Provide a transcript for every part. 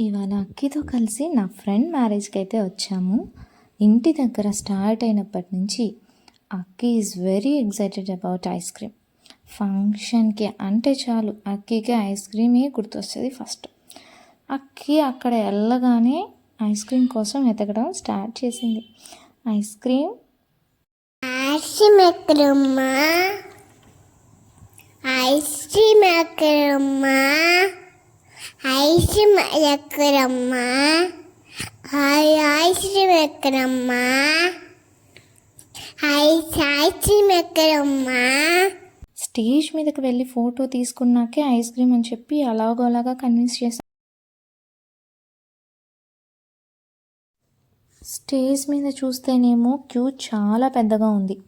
ఇవాళ అక్కితో కలిసి నా ఫ్రెండ్ మ్యారేజ్కి అయితే వచ్చాము. ఇంటి దగ్గర స్టార్ట్ అయినప్పటి నుంచి Akki is very excited about ice cream ఫంక్షన్కి అంటే చాలు అక్కికి ఐస్ క్రీమే గుర్తొస్తుంది ఫస్ట్ అక్కి అక్కడ వెళ్ళగానే ఐస్ క్రీమ్ కోసం వెతకడం స్టార్ట్ చేసింది. ఐస్ క్రీమ్ ఐస్ క్రీమ్ ఎక్కడమ్మా ఐస్ క్రీమ్ ఎక్కడమ్మా ఐస్ క్రీమ్ ఎక్కడమ్మా? ఐ- ఐస్ క్రీమ్ ఎక్కడమ్మా? ఐస్ క్రీమ్ ఎక్కడమ్మా? స్టేజ్ మీదకి వెళ్ళి ఫోటో తీసుకున్నాకే ఐస్ క్రీమ్ అని చెప్పి అలాగోలాగా కన్విన్స్ చేశాను స్టేజ్ మీద చూస్తేనేమో క్యూ చాలా పెద్దగా ఉంది.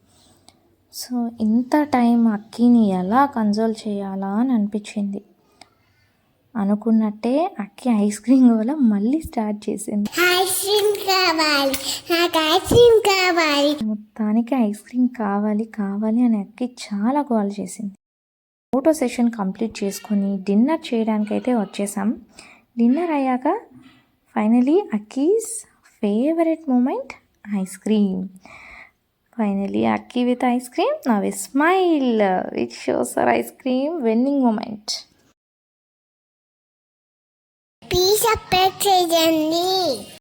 సో ఇంత టైం అక్కిని ఎలా కన్సోల్ చేయాలా అని అనిపించింది. అనుకున్నట్టే అక్కి ఐస్ క్రీమ్ వల్ల మళ్ళీ స్టార్ట్ చేసింది. ఐస్ క్రీమ్ కావాలి నాకు ఐస్ క్రీమ్ కావాలి. మొత్తానికి ఐస్ క్రీమ్ కావాలి కావాలి అని అక్కి చాలా కాల్ చేసింది. ఫోటో సెషన్ కంప్లీట్ చేసుకొని డిన్నర్ చేయడానికి అయితే వచ్చేసాం. డిన్నర్ అయ్యాక finally Akki's favourite moment ice cream. Finally Akki with ice cream now smile which shows our ice cream winning moment. Please subscribe చేయండి